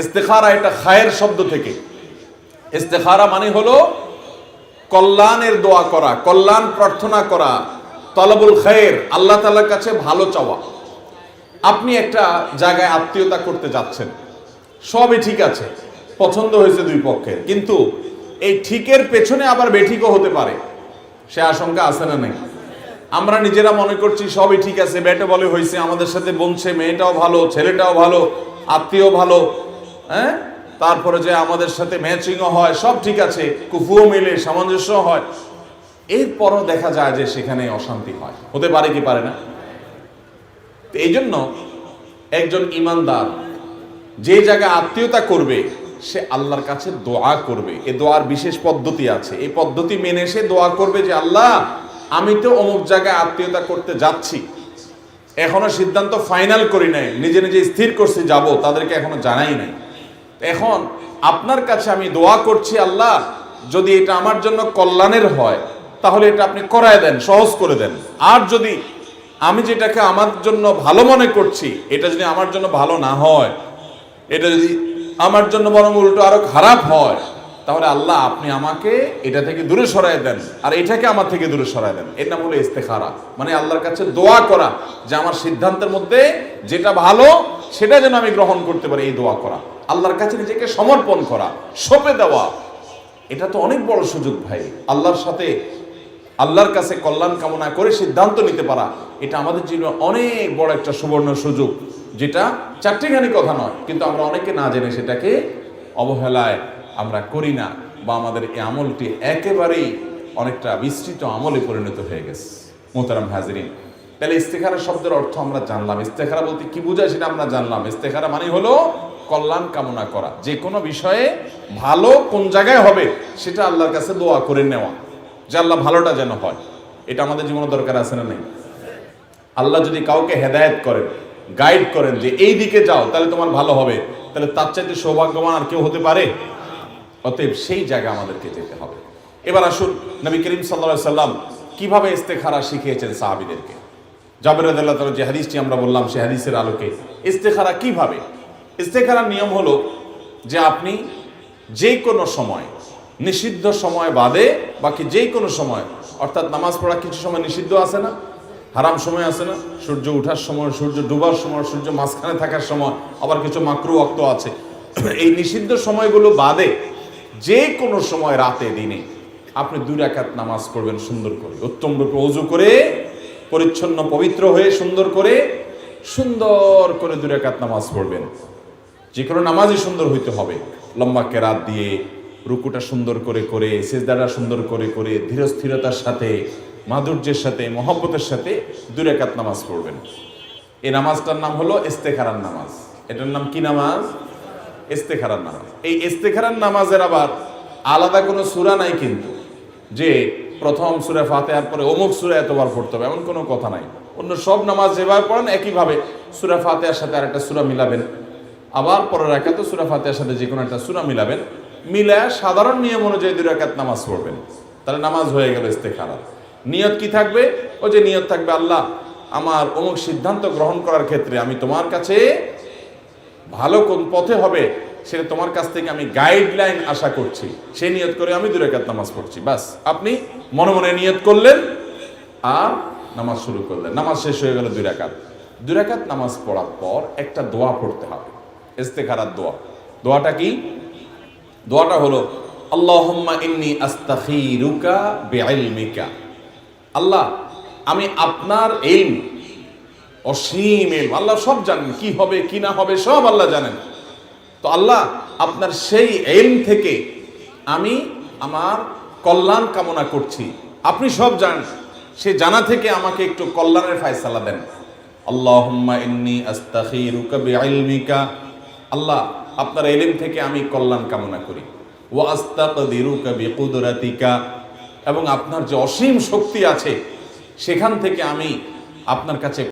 ইস্তেখারা এটা খায়ের শব্দ থেকে। ইস্তেখারা মানে হলো কল্যাণের দোয়া করা, কল্যাণ প্রার্থনা করা, তলবুল খায়ের, আল্লাহ তালার কাছে ভালো চাওয়া। আপনি একটা জায়গায় আত্মীয়তা করতে যাচ্ছেন, সবই ঠিক আছে, পছন্দ হয়েছে দুই পক্ষের, কিন্তু এই ঠিকের পেছনে আবার বেঠিকও হতে পারে। সে আশঙ্কা আছে না নেই? আমরা নিজেরা মনে করছি সবই ঠিক আছে, ব্যাটে বলে হয়েছে, আমাদের সাথে বলছে মেয়েটাও ভালো, ছেলেটাও ভালো আত্মীয় ভালো হ্যাঁ? তারপরে যে আমাদের সাথে ম্যাচিংও হয়, সব ঠিক আছে, কুফুও মিলে, সামঞ্জস্য হয়। এরপরও দেখা যায় যে সেখানে অশান্তি হয়। হতে পারে কি পারে না? এই জন্য একজন ইমানদার যে জায়গায় আত্মীয়তা করবে, সে আল্লাহর কাছে দোয়া করবে। এ দোয়ার বিশেষ পদ্ধতি আছে। এই পদ্ধতি মেনে সে দোয়া করবে যে, আল্লাহ, আমি তো অমুক জায়গায় আত্মীয়তা করতে যাচ্ছি। এখনও সিদ্ধান্ত ফাইনাল করি নাই। নিজে নিজে স্থির করছি, যাব। তাদেরকে এখনও জানাই নাই। এখন আপনার কাছে আমি দোয়া করছি, আল্লাহ, যদি এটা আমার জন্য কল্যাণের হয়, তাহলে এটা আপনি করায় দেন, সহজ করে দেন। আর যদি আমি যেটাকে আমার জন্য ভালো মনে করছি, এটা যদি আমার জন্য ভালো না হয়, এটা যদি আমার জন্য বরং উল্টো আরও খারাপ হয়, তাহলে আল্লাহ, আপনি আমাকে এটা থেকে দূরে সরাই দেন, আর এটাকে আমার থেকে দূরে সরাই দেন। এর নাম হলো ইস্তেখারা। মানে আল্লাহর কাছে দোয়া করা যে আমার সিদ্ধান্তের মধ্যে যেটা ভালো সেটা যেন আমি গ্রহণ করতে পারি, এই দোয়া করা। আল্লাহর কাছে নিজেকে সমর্পণ করা, সঁপে দেওয়া। এটা তো অনেক বড় সুযোগ ভাই। আল্লাহর সাথে, আল্লাহর কাছে কল্যাণ কামনা করে সিদ্ধান্ত নিতে পারা, এটা আমাদের জন্য অনেক বড় একটা সুবর্ণ সুযোগ, যেটা চারটিখানি কথা নয়, কিন্তু আমরা অনেকে না জেনে সেটাকে অবহেলায় আমরা করি না, বা আমাদের এই আমলটি একেবারেই অনেকটা বিস্তৃত আমলে পরিণত হয়ে গেছে। মোতারাম হাজরিন তাহলে ইস্তেখারা শব্দের অর্থ আমরা জানলাম। ইস্তেখারা বলতে কি বোঝায় সেটা আমরা জানলাম। ইস্তেখারা মানে হলো কল্যাণ কামনা করা। যে কোনো বিষয়ে ভালো কোন জায়গায় হবে সেটা আল্লাহর কাছে দোয়া করে নেওয়া। যে আল্লাহ ভালোটা যেন হয়। এটা আমাদের জীবনে দরকার আছে না নেই? আল্লাহ যদি কাউকে হেদায়েত করেন গাইড করেন যে এই দিকে যাও, তাহলে তোমার ভালো হবে। তাহলে তার চাইতে সৌভাগ্যবান আর কেউ হতে পারে? অতএব সেই জায়গা আমাদেরকে যেতে হবে। এবার আসুন, নবী করিম সাল্লা সাল্লাম কীভাবে ইস্তেখারা শিখিয়েছেন সাহাবিদেরকে? জাবের রাদিয়াল্লাহু তাআলা যে হাদিসটি আমরা বললাম সেই হাদিসের আলোকে ইস্তেখারা কীভাবে? ইস্তেখারার নিয়ম হলো যে আপনি যে কোনো সময়, নিষিদ্ধ সময় বাদে বাকি যে কোনো সময়, অর্থাৎ নামাজ পড়া কিছু সময় নিষিদ্ধ আছে না? হারাম সময় আছে না? সূর্য ওঠার সময়, সূর্য ডুবার সময়, সূর্য মাঝখানে থাকার সময়, আবার কিছু মাকরু অক্ত আছে। এই নিষিদ্ধ সময়গুলো বাদে যে কোনো সময় রাতে, দিনে আপনি দুই রাকাত নামাজ পড়বেন সুন্দর করে উত্তম রূপে অজু করে পরিচ্ছন্ন, পবিত্র হয়ে সুন্দর করে সুন্দর করে দুই রাকাত নামাজ পড়বেন। যে কোনো নামাজই সুন্দর হইতে হবে। লম্বা কেরাত দিয়ে রুকুটা সুন্দর করে করে, সেজদাটা সুন্দর করে করে, ধীরস্থিরতার সাথে, মাধুর্যের সাথে, মহব্বতের সাথে দুই রাকাত নামাজ পড়বেন। এই নামাজটার নাম হলো ইস্তেখারার নামাজ। এটার নাম কি নামাজ? ইস্তেখারার নামাজ। এই ইস্তেখারার নামাজের আবার আলাদা কোনো সূরা নাই কিন্তু। যে প্রথম সূরা ফাতিহার পরে অমুক সূরা এতবার পড়তে হবে, এমন কোনো কথা নাই। অন্য সব নামাজ যেভাবে পড়েন একইভাবে সূরা ফাতিহার সাথে আরেকটা সুরা মিলাবেন। আবার পরের রাকাতে সূরা ফাতিহার সাথে যে কোনো একটা সুরা মিলাবেন। মিলায় সাধারণ নিয়ম অনুযায়ী দুই রাকাত নামাজ পড়বেন। তাহলে নামাজ হয়ে গেল ইস্তেখারা নিয়ত কি থাকবে? ও যে নিয়ত থাকবে, আল্লাহ, আমার অমুক সিদ্ধান্ত গ্রহণ করার ক্ষেত্রে আমি তোমার কাছে ভালো কোন পথে হবে সেটা তোমার কাছ থেকে আমি গাইডলাইন আশা করছি। সে নিয়ত করে আমি দুরাকাত নামাজ পড়ছি। বাস আপনি মনে মনে নিয়ত করলেন আর নামাজ শুরু করলেন। নামাজ শেষ হয়ে গেল দুই রাকাত দুই রাকাত নামাজ পড়ার পর একটা দোয়া পড়তে হবে। ইস্তেখারার দোয়া। দোয়াটা কি? দোয়াটা হলো, আল্লাহুম্মা ইন্নি আস্তাখিরুকা বিইলমিকা। আল্লাহ, আমি আপনার ইলম, অসীম ইলম, আল্লাহ সব জানেন। কি হবে, কি না হবে, সব আল্লাহ জানেন। আল্লাহ আপনার সেই এলম থেকে আমি আমার কল্যাণ কামনা করছি। আপনি সব জানেন, সে জানা থেকে আমাকে একটু কল্যাণের ফায়সালা দেন। আল্লাহুম্মা ইন্নি আল্লাহ, আপনার এলিম থেকে আমি কল্যাণ কামনা করি। আস্তাকদিরুকা বিকুদরাতিকা। এবং আপনার যে অসীম শক্তি আছে, সেখান থেকে আমি আপনার কাছে